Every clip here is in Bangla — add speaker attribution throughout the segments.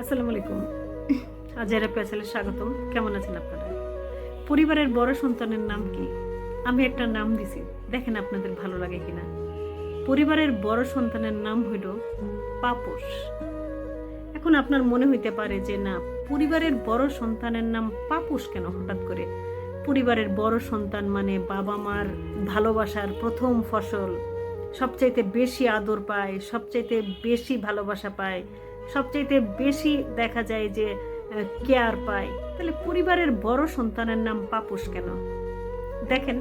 Speaker 1: আসসালামু আলাইকুম। আজারা পেছালে স্বাগতম। কেমন আছেন আপনারা? পরিবারের বড় সন্তানের নাম কি? আমি একটা নাম দিছি। দেখেন আপনাদের ভালো লাগে কিনা। পরিবারের বড় সন্তানের নাম হইল পাপস এখন আপনার মনে হইতে পারে যে, না, পরিবারের বড় সন্তানের নাম পাপুস কেন হঠাৎ করে? পরিবারের বড় সন্তান মানে বাবা মার ভালোবাসার প্রথম ফসল। সবচাইতে বেশি আদর পায়, সবচাইতে বেশি ভালোবাসা পায়। সবচাইতে বেশি দেখা যায় যে কেয়ার পায়। তাহলে পরিবারের বড় সন্তানের নাম পাপুস কেন? দেখেন,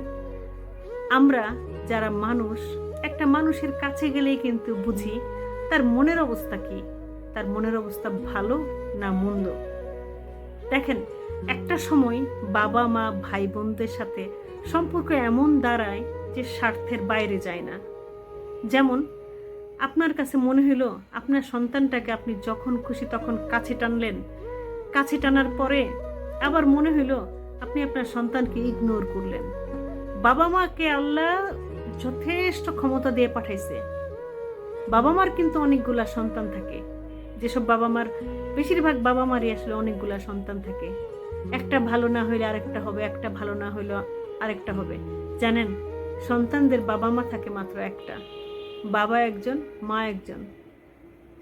Speaker 1: আমরা যারা মানুষ, একটা মানুষের কাছে গেলেই কিন্তু বুঝি তার মনের অবস্থা কি? তার মনের অবস্থা ভালো না মন্দ? দেখেন, একটা সময় বাবা, মা ভাই বোনদের সাথে সম্পর্ক এমন দাঁড়ায় যে স্বার্থের বাইরে যায় না। যেমন আপনার কাছে মনে হলো আপনার সন্তানটাকে আপনি যখন খুশি তখন কাছে টানলেন। কাছে টানার পরে আবার মনে হলো আপনি আপনার সন্তানকে ইগনোর করলেন। বাবা মাকে আল্লাহ যথেষ্ট ক্ষমতা দিয়ে পাঠাইছে। বাবা মার কিন্তু অনেকগুলা সন্তান থাকে। যেসব বাবা মার, বেশিরভাগ বাবা মারই আসলে অনেকগুলা সন্তান থাকে। একটা ভালো না হইলে আরেকটা হবে, একটা ভালো না হইলে আরেকটা হবে। জানেন, সন্তানদের বাবা মা থাকে মাত্র একটা। বাবা একজন, মা একজন।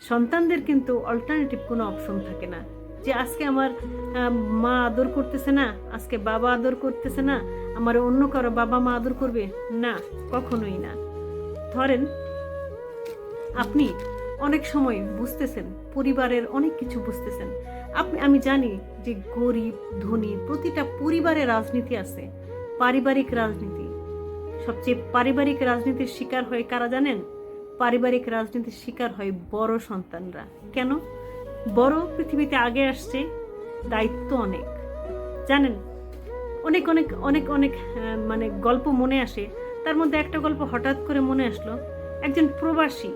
Speaker 1: সন্তানদের কিন্তু অল্টারনেটিভ কোনো অপশন থাকে না। যে আজকে আমার মা আদর করতেছে না, আজকে বাবা আদর করতেছে না, আমার অন্য কারও বাবা মা আদর করবে? না, কখনোই না। ধরেন, আপনি অনেক সময় বুঝতেছেন, পরিবারের অনেক কিছু বুঝতেছেন। আপনি, আমি জানি যে গরিব, ধনী, প্রতিটা পরিবারে রাজনীতি আছে, পারিবারিক রাজনীতি। সবচেয়ে পারিবারিক রাজনীতির শিকার হয় কারা জানেন? পারিবারিক রাজনীতির শিকার হয় বড় সন্তানরা। কেন? বড় পৃথিবীতে আগে আসছে দায়িত্ব অনেক। জানেন? অনেক অনেক অনেক অনেক মানে গল্প মনে আসে। তার মধ্যে একটা গল্প হঠাৎ করে মনে আসলো। একজন প্রবাসী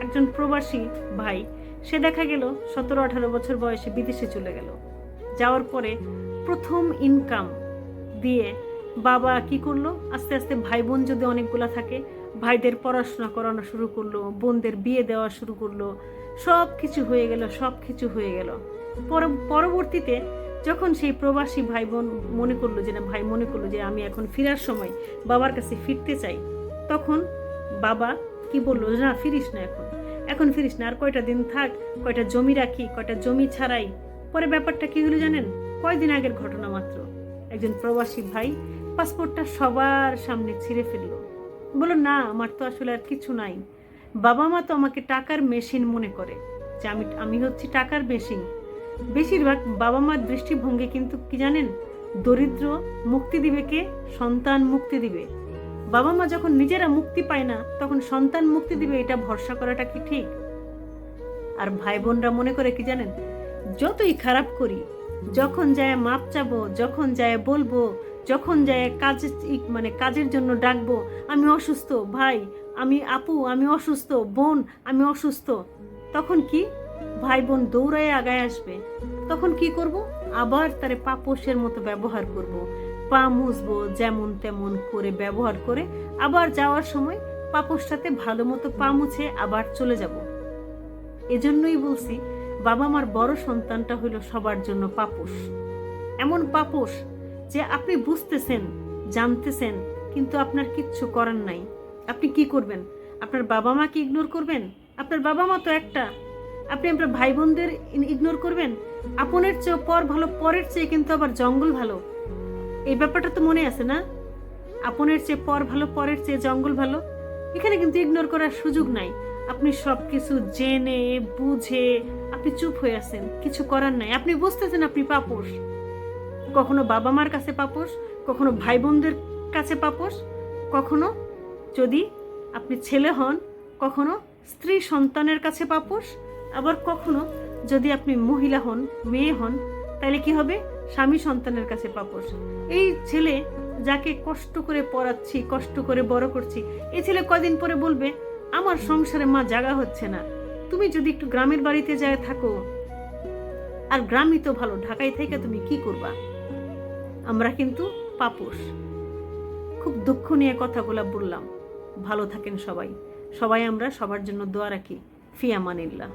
Speaker 1: একজন প্রবাসী ভাই, সে দেখা গেল সতেরো, আঠারো বছর বয়সে বিদেশে চলে গেল। যাওয়ার পরে প্রথম ইনকাম দিয়ে বাবা কি করল? আস্তে আস্তে ভাই বোন যদি অনেকগুলা থাকে, ভাইদের পড়াশোনা করানো শুরু করল, বোনদের বিয়ে দেওয়া শুরু করল সব কিছু হয়ে গেল সব কিছু হয়ে গেল। পর- পরবর্তীতে যখন সেই প্রবাসী ভাই বোন মনে করল যে না, ভাই মনে করল যে আমি এখন ফেরার সময় বাবার কাছে ফিরতে চাই, তখন বাবা কি বলল, না, ফিরিস না এখন। এখন ফিরিস না, আর কয়টা দিন থাক, কয়টা জমি রাখি, কয়টা জমি ছাড়াই। পরে ব্যাপারটা কি হলো জানেন? কয়দিন আগের ঘটনা মাত্র। একজন প্রবাসী ভাই পাসপোর্টটা সবার সামনে ছিঁড়ে ফেলল। বলল, না, আমার তো আসলে আর কিছু নাই। বাবা মা তো আমাকে টাকার মেশিন মনে করে যে আমি আমি হচ্ছি টাকার মেশিন বেশিরভাগ বাবা মার দৃষ্টিভঙ্গি কিন্তু কি জানেন? দরিদ্র মুক্তি দিবে কে? সন্তান মুক্তি দিবে। বাবা মা যখন নিজেরা মুক্তি পায় না, তখন সন্তান মুক্তি দিবে, এটা ভরসা করাটা কি ঠিক? আর ভাই বোনরা মনে করে কি জানেন? যতই খারাপ করি, যখন যায় মাপ চাবো, যখন যায় বলব যখন যায় কাজ মানে কাজের জন্য ডাকবো, আমি অসুস্থ, ভাই, আমি আপু, আমি অসুস্থ, বোন, আমি অসুস্থ। তখন কি? ভাই বোন দৌড়ায় আগায় আসবে। তখন কি করব? আবার তারে পাপোশের মতো ব্যবহার করব। পা মুছবো যেমন তেমন করে ব্যবহার করে আবার যাওয়ার সময় পাপোশটাতে ভালো মতো পা মুছে আবার চলে যাব। এজন্যই বলছি বাবা মার বড় সন্তানটা হলো সবার জন্য পাপোশ। এমন পাপোশ যে আপনি বুঝতেছেন, জানতেছেন, কিন্তু আপনার কিচ্ছু করার নাই। আপনি কি করবেন? আপনার বাবা মাকে ইগনোর করবেন? আপনার বাবা মা তো একটা। আপনি আপনার ভাই বোনদের ইগনোর করবেন? আপনের চেয়ে পর ভালো, পরের চেয়ে কিন্তু আবার জঙ্গল ভালো। এই ব্যাপারটা তো মনে আছে না? আপনের চেয়ে পর ভালো, পরের চেয়ে জঙ্গল ভালো? এখানে কিন্তু ইগনোর করার সুযোগ নাই। আপনি সব কিছু জেনে, বুঝে, আপনি চুপ হয়ে আছেন। কিছু করার নাই। আপনি বুঝতেছেন আপনি পাপোশ। কখনো বাবা মার কাছে পাপোস কখনো ভাই বোনদের কাছে পাপোস কখনো যদি আপনি ছেলে হন, কখনো স্ত্রী সন্তানের কাছে পাপোস আবার কখনো যদি আপনি মহিলা হন, মেয়ে হন, তাহলে কি হবে? স্বামী সন্তানের কাছে পাপোস এই ছেলে যাকে কষ্ট করে পড়াচ্ছি, কষ্ট করে বড় করছি, এই ছেলে কদিন পরে বলবে, আমার সংসারে মা জাগা হচ্ছে না। তুমি যদি একটু গ্রামের বাড়িতে যায় থাকো, আর গ্রামই তো ভালো, ঢাকায় থেকে তুমি কি করবা? আমরা কিন্তু পাপুষ খুব দুঃখ নিয়ে কথাগুলো বললাম। ভালো থাকেন সবাই। সবাই আমরা সবার জন্য দোয়া রাখি। ফিয়ামানিল্লাহ